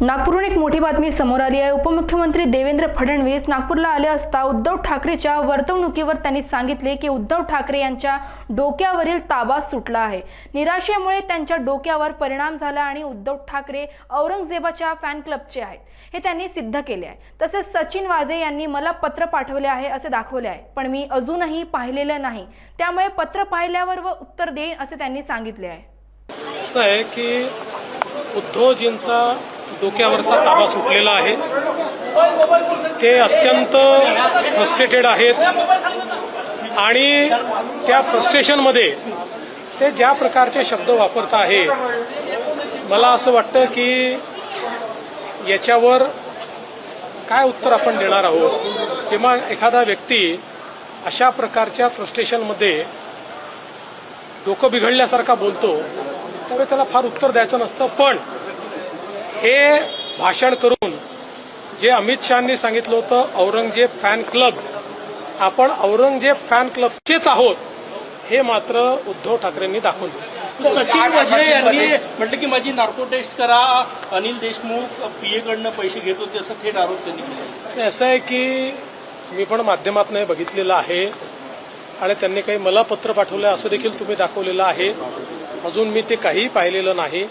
नागपूरहून एक मोठी बातमी समोर आली आहे. उपमुख्यमंत्री देवेंद्र फडणवीस नागपूरला आले असता उद्धव ठाकरेच्या वर्तवणुकीवर त्यांनी सांगितले की उद्धव ठाकरे यांच्या डोक्यावरील ताबा सुटला आहे. निराशेमुळे त्यांच्या डोक्यावर परिणाम झाला आणि उद्धव ठाकरे औरंगजेबाच्या फॅन क्लबचे आहेत. हे त्यांनी सिद्ध केले आहे. तसेच सचिन वाजे यांनी मला पत्र पाठवले आहे असे दाखवले आहे. पण मी अजूनही पाहिलेलं नाही. त्यामुळे पत्र पाहिल्यावर व उत्तर देईन असे त्यांनी सांगितले आहे. असं आहे की उद्धवजींचा डोक्यावरचा ताबा सुटलेला आहे. ते अत्यंत फ्रस्ट्रेटेड आहेत. आणि त्या फ्रस्ट्रेशनमध्ये ते ज्या प्रकारचे शब्द वापरत आहे मला असं वाटतं की याच्यावर काय उत्तर आपण देणार आहोत? किंवा एखादा व्यक्ती अशा प्रकारच्या फ्रस्ट्रेशनमध्ये डोकं बिघडल्यासारखा बोलतो त्यावेळी त्याला फार उत्तर द्यायचं नसतं. पण हे भाषण करून जे अमित शहानी सांगितलं होतं औरंगजेब फॅन क्लब आपण औरंगजेब फॅन क्लबचेच आहोत हे मात्र उद्धव ठाकरेंनी दाखवून सचिन वाजळे यांनी म्हटलं की माझी नार्को टेस्ट करा अनिल देशमुख पीए कडनं पैसे घेत होते असं थेट आरोप त्यांनी केला. असं आहे की मी पण माध्यमातून हे बघितलेलं आहे आणि त्यांनी काही मला पत्र पाठवलं असं देखील तुम्ही दाखवलेलं आहे. अजून मी ते काहीही पाहिलेलं नाही.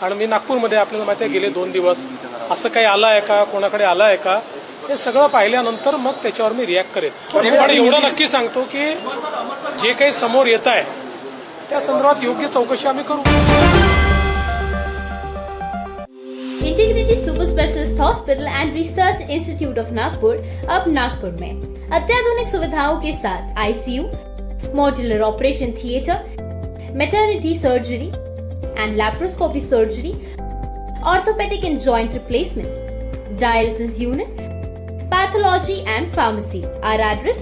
कारण मी नागपूरमध्ये आपल्याला माहिती आहे गेले दोन दिवस. असं काही आलं आहे का? कोणाकडे आलं आहे का? हे सगळं पाहिल्यानंतर मग त्याच्यावर मी रिॲक्ट करेन. पण एवढं नक्की सांगतो की जे काही समोर येत आहे त्या संदर्भात योग्य चौकशी आम्ही करू. Integrated super specialist hospital and research institute of Nagpur अब नागपुर में। अत्याधुनिक सुविधाओं के साथ ICU modular operation theatre maternity surgery and laparoscopy surgery, orthopedic and joint replacement, dialysis unit, pathology and pharmacy. Our address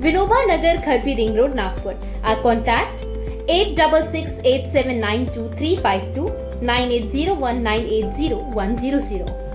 Vinoba Nagar Kharbi Ring Road, Nagpur. Our contact 866 8792352 9801980100.